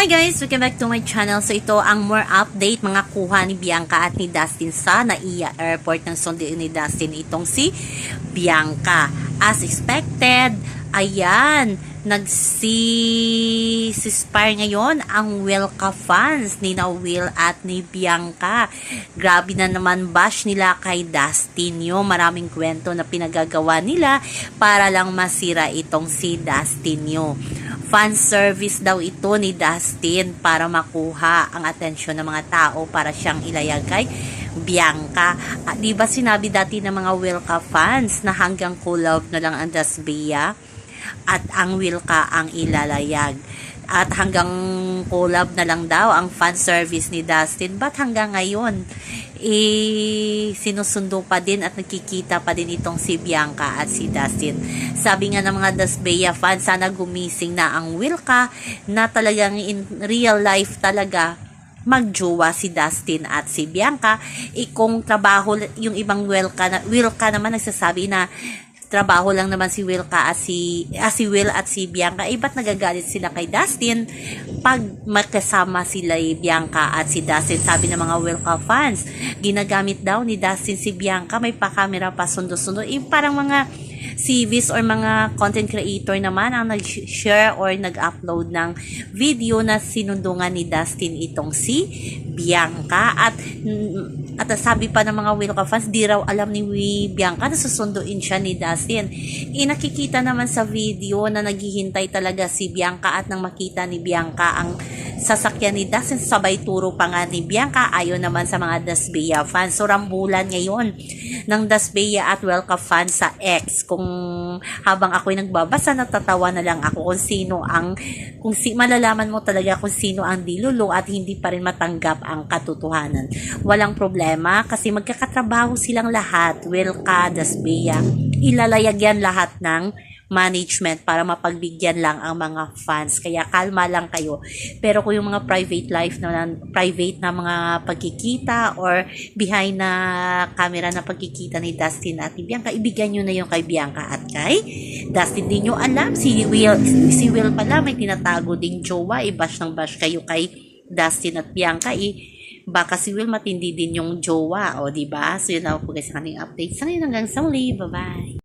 Hi guys! Welcome back to my channel. So ito ang more update mga kuha ni Bianca at ni Dustin sa NAIA Airport ng sundo ni Dustin itong si Bianca. As expected, ayan, nagsi-spire ngayon ang Wilka fans ni na Will at ni Bianca. Grabe na naman bash nila kay Dustin yung maraming kwento na pinagagawa nila para lang masira itong si Dustin yung fan service daw ito ni Dustin para makuha ang atensyon ng mga tao para siyang ilayag kay Bianca. Ah, di ba sinabi dati ng mga Wilka fans na hanggang collab na lang ang Dasbia at ang Wilka ang ilalayag. At hanggang collab na lang daw ang fan service ni Dustin. Ba't hanggang ngayon, eh, sinusundo pa din at nakikita pa din itong si Bianca at si Dustin. Sabi nga ng mga Dasbea fans, sana gumising na ang Wilka na talagang in real life talaga magjowa si Dustin at si Bianca. Eh, kung trabaho, yung ibang Wilka, na, Wilka naman nagsasabi na trabaho lang naman si Wilka at si, ah, si Will at si Bianca. Eh, ba't nagagalit sila kay Dustin pag magkasama sila eh, Bianca at si Dustin? Sabi ng mga Wilka fans, ginagamit daw ni Dustin si Bianca, may pa-camera pa sundo-sundo. Eh, parang mga CVs or mga content creator naman ang nag-share or nag-upload ng video na sinundungan ni Dustin itong si Bianca. At at sabi pa ng mga Wilka fans di raw alam ni Bianca na susunduin siya ni Dustin. Eh nakikita naman sa video na naghihintay talaga si Bianca at nang makita ni Bianca ang sasakyan ni Dustin sabay turo pa nga ni Bianca ayon naman sa mga Dasbea fans. So rambulan ngayon ng Dasbea at Welka fans sa X. Kung habang ako'y nagbabasa natatawa na lang ako kung sino ang kung si malalaman mo talaga kung sino ang dilulo at hindi pa rin matanggap ang katotohanan. Walang problema kasi magkakatrabaho silang lahat. Welka, Dasbea ilalayag yan lahat ng management para mapagbigyan lang ang mga fans. Kaya kalma lang kayo. Pero kung yung mga private life na private na mga pagkikita or behind na camera na pagkikita ni Dustin at ni Bianca, ibigyan nyo na yung kay Bianca at kay Dustin. Di nyo alam, si Will, si Will pala may tinatago ding jowa, i-bash ng bash kayo kay Dustin at Bianca, eh, baka si Will matindi din yung jowa, o di ba? So yun ako po guys sa kaning update. Sa ngayon hanggang sa muli, bye-bye!